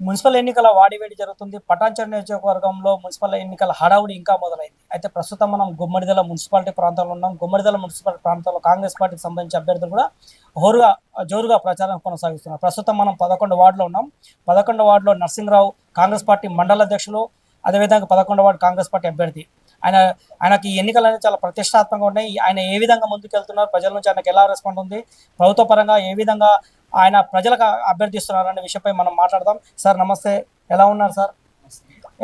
Municipal ఎన్నికల వాడివేడి జరుగుతుంది. పటాన్చర్ నియోజకవర్గంలో మున్సిపల్ ఎన్నికల హడావుడి ఇంకా మొదలైంది. అయితే ప్రస్తుతం మనం గుమ్మడిదల మున్సిపాలిటీ ప్రాంతంలో ఉన్నాం. గుమ్మడిదల మున్సిపాలిటీ ప్రాంతంలో కాంగ్రెస్ పార్టీకి సంబంధించిన అభ్యర్థులు కూడా హోరుగా జోరుగా ప్రచారం కొనసాగిస్తున్నారు. ప్రస్తుతం మనం పదకొండు వార్డులో ఉన్నాం. పదకొండు వార్డులో నరసింహరావు కాంగ్రెస్ పార్టీ మండల అధ్యక్షులు అదేవిధంగా పదకొండు వార్డు కాంగ్రెస్ పార్టీ అభ్యర్థి ఆయన ఆయనకి ఈ ఎన్నికలు అనేవి చాలా ప్రతిష్టాత్మకంగా ఉన్నాయి. ఆయన ఏ విధంగా ముందుకు వెళ్తున్నారు ప్రజల నుంచి ఆయనకు ఎలా రెస్పాండ్ ఉంది ప్రభుత్వ పరంగా ఏ విధంగా ఆయన ప్రజలకు అభ్యర్థిస్తున్నారు అనే విషయంపై మనం మాట్లాడదాం. సార్ నమస్తే. ఎలా ఉన్నారు సార్?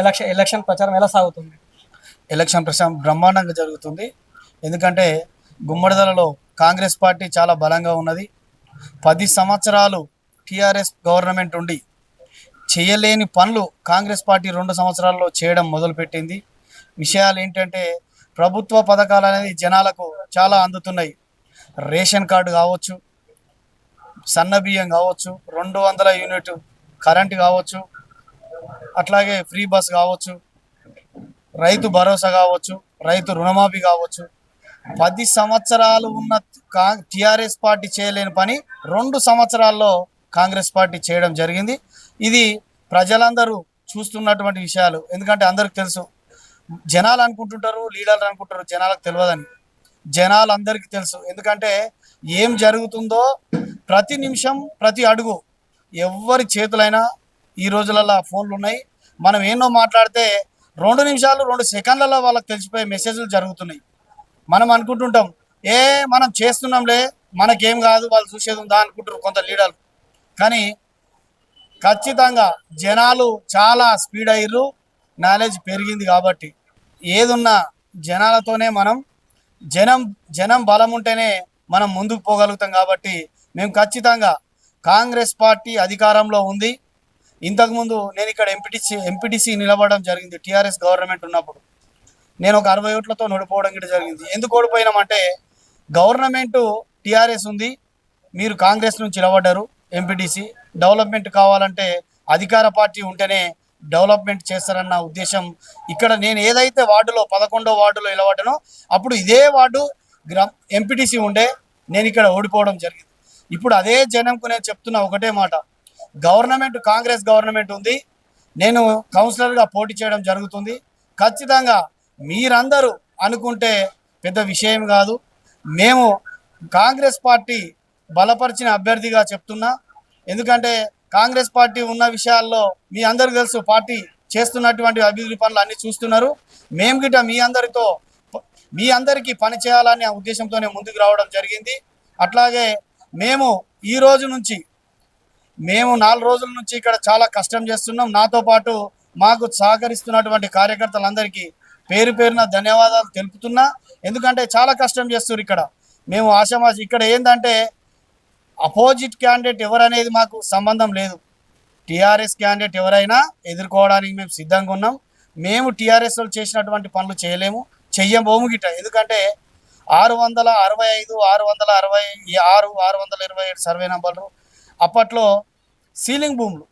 ఎలక్షన్ ఎలక్షన్ ప్రచారం ఎలా సాగుతుంది? ఎలక్షన్ ప్రచారం బ్రహ్మాండంగా జరుగుతుంది. ఎందుకంటే గుమ్మడిదలలో కాంగ్రెస్ పార్టీ చాలా బలంగా ఉన్నది. పది సంవత్సరాలు టీఆర్ఎస్ గవర్నమెంట్ ఉండి చేయలేని పనులు కాంగ్రెస్ పార్టీ రెండు సంవత్సరాల్లో చేయడం మొదలుపెట్టింది. విషయాలు ఏంటంటే ప్రభుత్వ పథకాలు అనేది జనాలకు చాలా అందుతున్నాయి. రేషన్ కార్డు కావచ్చు సన్న బియ్యం కావచ్చు రెండు వందల యూనిట్ కరెంట్ కావచ్చు అట్లాగే ఫ్రీ బస్ కావచ్చు రైతు భరోసా కావచ్చు రైతు రుణమాఫీ కావచ్చు. పది సంవత్సరాలు ఉన్న కా టీఆర్ఎస్ పార్టీ చేయలేని పని రెండు సంవత్సరాల్లో కాంగ్రెస్ పార్టీ చేయడం జరిగింది. ఇది ప్రజలందరూ చూస్తున్నటువంటి విషయాలు. ఎందుకంటే అందరికి తెలుసు జనాలు అనుకుంటుంటారు లీడర్లు అనుకుంటారు జనాలకు తెలియదని జనాలు అందరికీ తెలుసు. ఎందుకంటే ఏం జరుగుతుందో ప్రతి నిమిషం ప్రతి అడుగు ఎవరి చేతులైనా ఈ రోజులలో ఫోన్లు ఉన్నాయి. మనం ఎన్నో మాట్లాడితే రెండు నిమిషాలు రెండు సెకండ్లలో వాళ్ళకి తెలిసిపోయే మెసేజ్లు జరుగుతున్నాయి. మనం అనుకుంటుంటాం ఏ మనం చేస్తున్నాంలే మనకేం కాదు వాళ్ళు చూసేది ఉందా అనుకుంటారు కొంత లీడర్లు. కానీ ఖచ్చితంగా జనాలు చాలా స్పీడ్ అయ్యారు నాలెడ్జ్ పెరిగింది కాబట్టి. ఏదున్నా జనాలతోనే మనం జనం జనం బలం ఉంటేనే మనం ముందుకు పోగలుగుతాం కాబట్టి మేము ఖచ్చితంగా కాంగ్రెస్ పార్టీ అధికారంలో ఉంది. ఇంతకుముందు నేను ఇక్కడ ఎంపీటీసీ ఎంపీటీసీ నిలబడడం జరిగింది టీఆర్ఎస్ గవర్నమెంట్ ఉన్నప్పుడు. నేను ఒక అరవై ఓట్లతో ఓడిపోవడం కూడా జరిగింది. ఎందుకు ఓడిపోయినామంటే గవర్నమెంటు టీఆర్ఎస్ ఉంది మీరు కాంగ్రెస్ నుంచి నిలబడ్డారు ఎంపీటీసీ. డెవలప్మెంట్ కావాలంటే అధికార పార్టీ ఉంటేనే డెవలప్మెంట్ చేస్తారన్న ఉద్దేశం ఇక్కడ నేను ఏదైతే వార్డులో పదకొండో వార్డులో నిలబడ్డానో అప్పుడు ఇదే వార్డు గ్రామ ఎంపీటీసీ ఉండే నేను ఇక్కడ ఓడిపోవడం జరిగింది. ఇప్పుడు అదే జనంకు నేను చెప్తున్న ఒకటే మాట. గవర్నమెంట్ కాంగ్రెస్ గవర్నమెంట్ ఉంది. నేను కౌన్సిలర్గా పోటీ చేయడం జరుగుతుంది. ఖచ్చితంగా మీరందరూ అనుకుంటే పెద్ద విషయం కాదు. మేము కాంగ్రెస్ పార్టీ బలపరిచిన అభ్యర్థిగా చెప్తున్నా. ఎందుకంటే కాంగ్రెస్ పార్టీ ఉన్న విషయాల్లో మీ అందరు తెలుసు పార్టీ చేస్తున్నటువంటి అభివృద్ధి పనులు అన్ని చూస్తున్నారు. మేము గిట్ట మీ అందరితో మీ అందరికీ పని చేయాలనే ఉద్దేశంతోనే ముందుకు రావడం జరిగింది. అట్లాగే మేము ఈ రోజు నుంచి మేము నాలుగు రోజుల నుంచి ఇక్కడ చాలా కష్టం చేస్తున్నాం. నాతో పాటు మాకు సహకరిస్తున్నటువంటి కార్యకర్తలందరికీ పేరు పేరున ధన్యవాదాలు తెలుపుతున్నా. ఎందుకంటే చాలా కష్టం చేస్తున్నారు ఇక్కడ. మేము ఆశామాషి ఇక్కడ ఏంటంటే అపోజిట్ క్యాండిడేట్ ఎవరనేది మాకు సంబంధం లేదు. టీఆర్ఎస్ క్యాండిడేట్ ఎవరైనా ఎదుర్కోవడానికి మేము సిద్ధంగా ఉన్నాం. మేము టీఆర్ఎస్ వాళ్ళు చేసినటువంటి పనులు చేయలేము. చెయ్యబోము గిట్ట. ఎందుకంటే ఆరు వందల అరవై ఐదు ఆరు వందల అరవై ఆరు ఆరు వందల ఇరవై ఏడు సర్వే నంబర్లు. అప్పట్లో సీలింగ్ భూములు.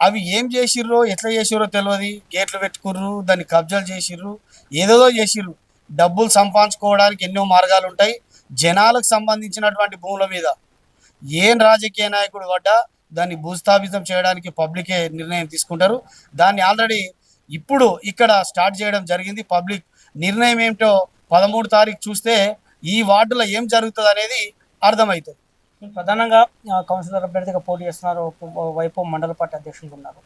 అవి ఏం చేసిర్రో ఎట్లా చేసిర్రో తెలియదు గేట్లు పెట్టుకుర్రు దాన్ని కబ్జాలు చేసిర్రు ఏదేదో చేసిర్రు. డబ్బులు సంపాదించుకోవడానికి ఎన్నో మార్గాలు ఉంటాయి జనాలకు సంబంధించినటువంటి భూముల మీద ఏం రాజకీయ నాయకుడు పడ్డా దాన్ని భూస్థాపితం చేయడానికి పబ్లికే నిర్ణయం తీసుకుంటారు. దాన్ని ఆల్రెడీ ఇప్పుడు ఇక్కడ స్టార్ట్ చేయడం జరిగింది. పబ్లిక్ నిర్ణయం ఏమిటో పదమూడు తారీఖు చూస్తే ఈ వార్డులో ఏం జరుగుతుంది అనేది అర్థమవుతుంది. ప్రధానంగా కౌన్సిలర్ అభ్యర్థిగా పోటీ చేస్తున్నారు. వైపు మండల పార్టీ అధ్యక్షులు ఉన్నారు.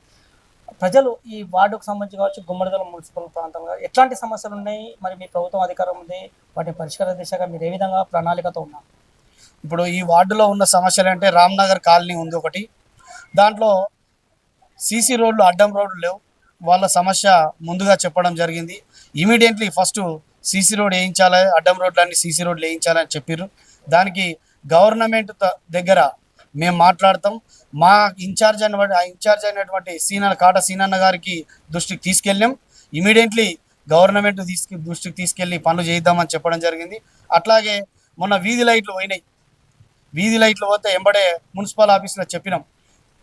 ప్రజలు ఈ వార్డుకు సంబంధించి కావచ్చు గుమ్మడిదల మున్సిపల్ ప్రాంతంలో ఎట్లాంటి సమస్యలు ఉన్నాయి? మరి మీ ప్రభుత్వం అధికారం ఉంది. వాటిని పరిష్కార దిశగా మీరు ఏ విధంగా ప్రణాళికతో ఉన్నారు? ఇప్పుడు ఈ వార్డులో ఉన్న సమస్యలు అంటే రామ్నగర్ కాలనీ ఉంది ఒకటి. దాంట్లో సీసీ రోడ్లు అడ్డం రోడ్లు లేవు. వాళ్ళ సమస్య ముందుగా చెప్పడం జరిగింది. ఇమీడియట్లీ ఫస్ట్ సీసీ రోడ్ వేయించాలి అడ్డం రోడ్లు సీసీ రోడ్లు వేయించాలని చెప్పారు దానికి గవర్నమెంట్ దగ్గర మేము మాట్లాడతాం. మా ఇన్ఛార్జ్ అయినటువంటి ఆ ఇన్ఛార్జ్ అయినటువంటి సీనన్న కాట సీనన్న గారికి దృష్టికి తీసుకెళ్ళాం. ఇమీడియట్లీ గవర్నమెంట్ తీసుకు దృష్టికి తీసుకెళ్ళి పనులు చేద్దామని చెప్పడం జరిగింది. అట్లాగే మొన్న వీధి లైట్లు పోయినాయి. వీధి లైట్లు పోతే ఎంబడే మున్సిపల్ ఆఫీస్లో చెప్పినాం.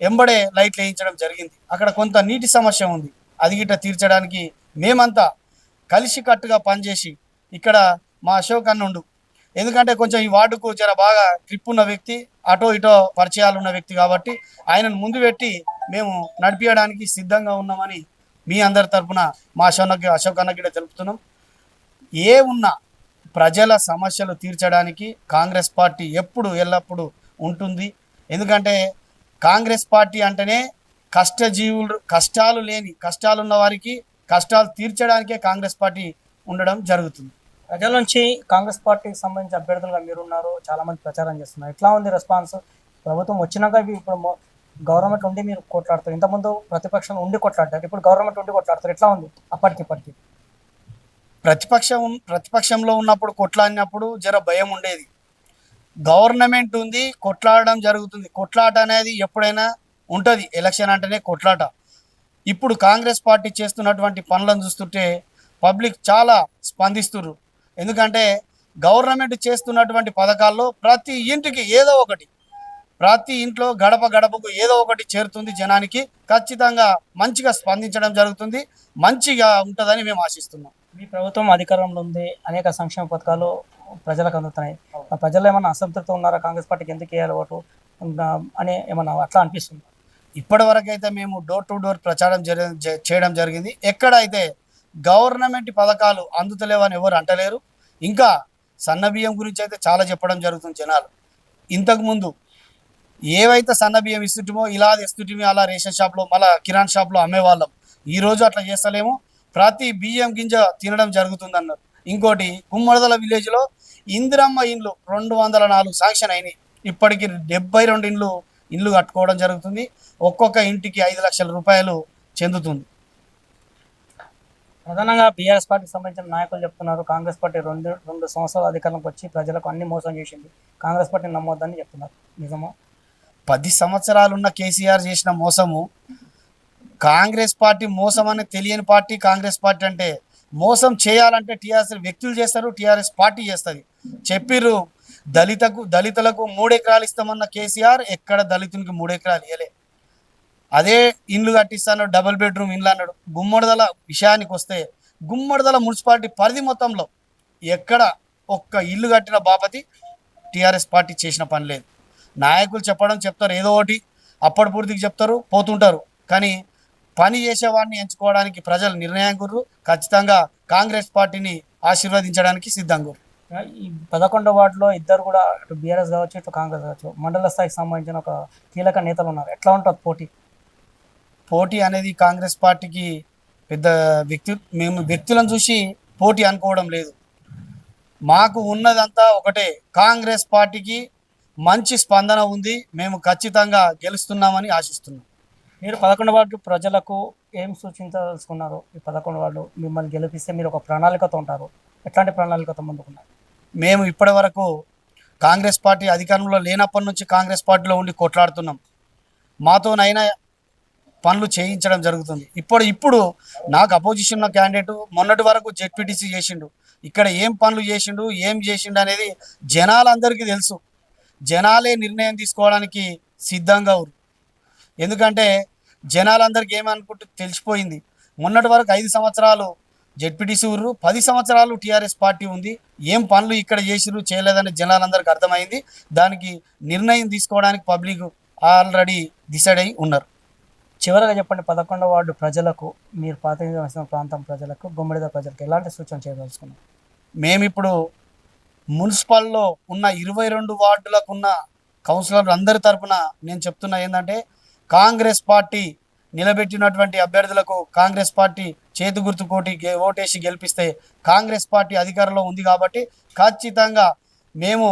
ఎంబడే లైట్లు వేయించడం జరిగింది. అక్కడ కొంత నీటి సమస్య ఉంది. అది గిట్ట తీర్చడానికి మేమంతా కలిసి కట్టుగా పనిచేసి ఇక్కడ మా అశోక్ అన్నుండు ఎందుకంటే కొంచెం ఈ వార్డుకు జర బాగా ట్రిప్ ఉన్న వ్యక్తి అటో ఇటో పరిచయాలు ఉన్న వ్యక్తి కాబట్టి ఆయనను ముందు పెట్టి మేము నడిపించడానికి సిద్ధంగా ఉన్నామని మీ అందరి తరపున మా అశోక్ అశోక్ అన్నకి తెలుపుతున్నాం. ఏ ఉన్నా ప్రజల సమస్యలు తీర్చడానికి కాంగ్రెస్ పార్టీ ఎప్పుడు ఎల్లప్పుడూ ఉంటుంది. ఎందుకంటే కాంగ్రెస్ పార్టీ అంటేనే కష్టజీవులు కష్టాలు లేని కష్టాలున్న వారికి కష్టాలు తీర్చడానికే కాంగ్రెస్ పార్టీ ఉండడం జరుగుతుంది. ప్రజల నుంచి కాంగ్రెస్ పార్టీకి సంబంధించి అభ్యర్థులుగా మీరున్నారు చాలా మంది ప్రచారం చేస్తున్నారు. ఎట్లా ఉంది రెస్పాన్స్? ప్రభుత్వం వచ్చినాక ఇప్పుడు గవర్నమెంట్ ఉండి మీరు కొట్లాడతారు. ఇంతకుముందు ప్రతిపక్షం ఉండి కొట్లాడతారు. ఇప్పుడు గవర్నమెంట్ ఉండి కొట్లాడతారు. ఎట్లా ఉంది? అప్పటికి ఇప్పటికి. ప్రతిపక్షం ప్రతిపక్షంలో ఉన్నప్పుడు కొట్లాడినప్పుడు జర భయం ఉండేది. గవర్నమెంట్ ఉంది కొట్లాడడం జరుగుతుంది. కొట్లాట అనేది ఎప్పుడైనా ఉంటుంది. ఎలక్షన్ అంటేనే కొట్లాట. ఇప్పుడు కాంగ్రెస్ పార్టీ చేస్తున్నటువంటి పనులను చూస్తుంటే పబ్లిక్ చాలా స్పందిస్తున్నారు ఎందుకంటే గవర్నమెంట్ చేస్తున్నటువంటి పథకాల్లో ప్రతి ఇంటికి ఏదో ఒకటి ప్రతి ఇంట్లో గడప గడపకు ఏదో ఒకటి చేరుతుంది జనానికి. ఖచ్చితంగా మంచిగా స్పందించడం జరుగుతుంది మంచిగా ఉంటుందని మేము ఆశిస్తున్నాం. మీ ప్రభుత్వం అధికారంలో ఉంది అనేక సంక్షేమ పథకాలు ప్రజలకు అందుతున్నాయి. ప్రజలు ఏమన్నా అసంతృప్తి ఉన్నారా? కాంగ్రెస్ పార్టీకి ఎందుకు వేయాలి ఓటు? అని ఏమన్నా అట్లా అనిపిస్తుంది? ఇప్పటి వరకు అయితే మేము డోర్ టు డోర్ ప్రచారం చేయడం జరిగింది. ఎక్కడైతే గవర్నమెంట్ పథకాలు అందుతలేవని ఎవరు అంటలేరు. ఇంకా సన్న బియ్యం గురించి అయితే చాలా చెప్పడం జరుగుతుంది జనాలు. ఇంతకుముందు ఏవైతే సన్న బియ్యం ఇలా ఇస్తుంటిమో అలా రేషన్ షాప్లో మళ్ళా కిరాణ్ షాప్లో అమ్మేవాళ్ళం. ఈరోజు అట్లా చేస్తలేము. ప్రతి బియ్యం గింజ తినడం జరుగుతుంది అన్నారు ఇంకోటి కుమ్మడదల విలేజ్లో ఇందిరమ్మ ఇండ్లు రెండు వందల నాలుగు శాంక్షన్ అయినాయి. ఇప్పటికి డెబ్బై రెండు ఇండ్లు ఇండ్లు కట్టుకోవడం జరుగుతుంది. ఒక్కొక్క ఇంటికి ఐదు లక్షల రూపాయలు చెందుతుంది. ప్రధానంగా బీఆర్ఎస్ పార్టీకి సంబంధించిన నాయకులు చెప్తున్నారు. కాంగ్రెస్ పార్టీ రెండు రెండు సంవత్సరాల అధికారంలోకి వచ్చి ప్రజలకు అన్ని మోసం చేసింది. కాంగ్రెస్ పార్టీని నమ్మొద్దని చెప్తున్నారు. నిజమా? పది సంవత్సరాలున్న కేసీఆర్ చేసిన మోసము కాంగ్రెస్ పార్టీ మోసం అని తెలియని పార్టీ కాంగ్రెస్ పార్టీ అంటే మోసం చేయాలంటే టీఆర్ఎస్ వ్యక్తులు చేస్తారు టీఆర్ఎస్ పార్టీ చేస్తుంది. చెప్పిర్రు దళితకు దళితులకు మూడెకరాలు ఇస్తామన్న కేసీఆర్ ఎక్కడ దళితునికి మూడెకరాలు ఇవ్వలే అదే ఇండ్లు కట్టిస్తాను డబుల్ బెడ్రూమ్ ఇండ్లు అన్నాడు. గుమ్మడిదల విషయానికి వస్తే గుమ్మడిదల మున్సిపాలిటీ పరిధి మొత్తంలో ఎక్కడ ఒక్క ఇల్లు కట్టిన బాపతి టీఆర్ఎస్ పార్టీ చేసిన పని లేదు. నాయకులు చెప్పడం చెప్తారు ఏదో ఒకటి అప్పటి పూర్తికి చెప్తారు పోతుంటారు. కానీ పని చేసేవాడిని ఎంచుకోవడానికి ప్రజలు నిర్ణయం గుర్రు ఖచ్చితంగా కాంగ్రెస్ పార్టీని ఆశీర్వదించడానికి సిద్ధంగా ఈ పదకొండో వార్డులో ఇద్దరు కూడా అటు బీఆర్ఎస్ కావచ్చు ఇటు కాంగ్రెస్ కావచ్చు మండల స్థాయికి సంబంధించిన ఒక కీలక నేతలు ఉన్నారు. ఎట్లా ఉంటుంది పోటీ? పోటీ అనేది కాంగ్రెస్ పార్టీకి పెద్ద వ్యక్తి మేము వ్యక్తులను చూసి పోటీ అనుకోవడం లేదు. మాకు ఉన్నదంతా ఒకటే. కాంగ్రెస్ పార్టీకి మంచి స్పందన ఉంది. మేము ఖచ్చితంగా గెలుస్తున్నామని ఆశిస్తున్నాం. మీరు పదకొండు వార్డు ప్రజలకు ఏం సూచించదలుచుకున్నారు? ఈ పదకొండు వార్డు మిమ్మల్ని గెలిపిస్తే మీరు ఒక ప్రణాళికతో ఉంటారు. ఎట్లాంటి ప్రణాళికతో ముందుకున్నారు? మేము ఇప్పటి వరకు కాంగ్రెస్ పార్టీ అధికారంలో లేనప్పటి నుంచి కాంగ్రెస్ పార్టీలో ఉండి కొట్లాడుతున్నాం. మాతోనైనా పనులు చేయించడం జరుగుతుంది. ఇప్పుడు ఇప్పుడు నాకు అపోజిషన్ ఉన్న క్యాండిడేట్ మొన్నటి వరకు జెడ్పీటీసీ చేసిండు. ఇక్కడ ఏం పనులు చేసిండు ఏం చేసిండు అనేది జనాలందరికీ తెలుసు. జనాలే నిర్ణయం తీసుకోవడానికి సిద్ధంగా ఉరు. ఎందుకంటే జనాలందరికీ ఏమనుకుంటూ తెలిసిపోయింది. మొన్నటి వరకు ఐదు సంవత్సరాలు జెడ్పీటీసీ ఊరు పది సంవత్సరాలు టీఆర్ఎస్ పార్టీ ఉంది. ఏం పనులు ఇక్కడ చేసిరు చేయలేదని జనాలందరికీ అర్థమైంది. దానికి నిర్ణయం తీసుకోవడానికి పబ్లిక్ ఆల్రెడీ డిసైడ్ అయి ఉన్నారు. చివరగా చెప్పండి పదకొండవ వార్డు ప్రజలకు మీరు ప్రాతినిధ్యం వహిస్తున్న ప్రాంతం ప్రజలకు గుమ్మడిద ప్రజలకు ఎలాంటి సూచన చేయదలుచుకున్నారు? మేమిప్పుడు మున్సిపల్లో ఉన్న ఇరవై రెండు వార్డులకు ఉన్న కౌన్సిలర్లు అందరి తరపున నేను చెప్తున్నా ఏంటంటే కాంగ్రెస్ పార్టీ నిలబెట్టినటువంటి అభ్యర్థులకు కాంగ్రెస్ పార్టీ చేతి గుర్తు కోటి ఓటేసి గెలిపిస్తే కాంగ్రెస్ పార్టీ అధికారంలో ఉంది కాబట్టి ఖచ్చితంగా మేము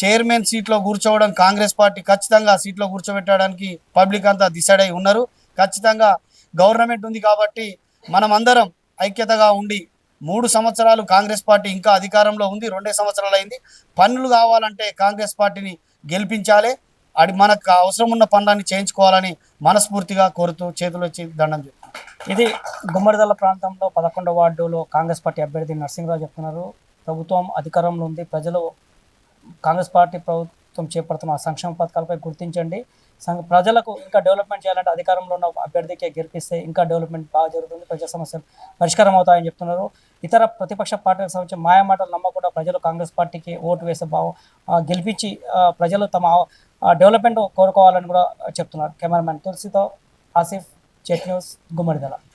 చైర్మన్ సీట్లో కూర్చోవడం కాంగ్రెస్ పార్టీ ఖచ్చితంగా సీట్లో కూర్చోబెట్టడానికి పబ్లిక్ అంతా డిసైడ్ అయి ఉన్నారు. ఖచ్చితంగా గవర్నమెంట్ ఉంది కాబట్టి మనం అందరం ఐక్యతగా ఉండి మూడు సంవత్సరాలు కాంగ్రెస్ పార్టీ ఇంకా అధికారంలో ఉంది రెండే సంవత్సరాలు అయింది పనులు కావాలంటే కాంగ్రెస్ పార్టీని గెలిపించాలి. అది మనకు అవసరం ఉన్న పనులన్నీ చేయించుకోవాలని మనస్ఫూర్తిగా కోరుతూ చేతులు వచ్చి దండం ఇది గుమ్మడిదల ప్రాంతంలో పదకొండవ వార్డులో కాంగ్రెస్ పార్టీ అభ్యర్థి నరసింహరావు చెప్తున్నారు. ప్రభుత్వం అధికారంలో ఉంది. ప్రజలు కాంగ్రెస్ పార్టీ ప్రభుత్వం చేపడుతున్న సంక్షేమ పథకాలపై గుర్తించండి. సం- ప్రజలకు ఇంకా డెవలప్మెంట్ చేయాలంటే అధికారంలో ఉన్న అభ్యర్థికే గెలిపిస్తే ఇంకా డెవలప్మెంట్ బాగా జరుగుతుంది. ప్రజా సమస్యలు పరిష్కారం అవుతాయని చెప్తున్నారు. ఇతర ప్రతిపక్ష పార్టీలకు సంబంధించి మాయమాటలు నమ్మకుండా ప్రజలు కాంగ్రెస్ పార్టీకి ఓటు వేసే భావం గెలిపించి ప్రజలు తమ డెవలప్మెంట్ కోరుకోవాలని కూడా చెప్తున్నారు కెమెరామెన్ తులసితో ఆసిఫ్ చెట్ న్యూస్ గుమ్మడిదల.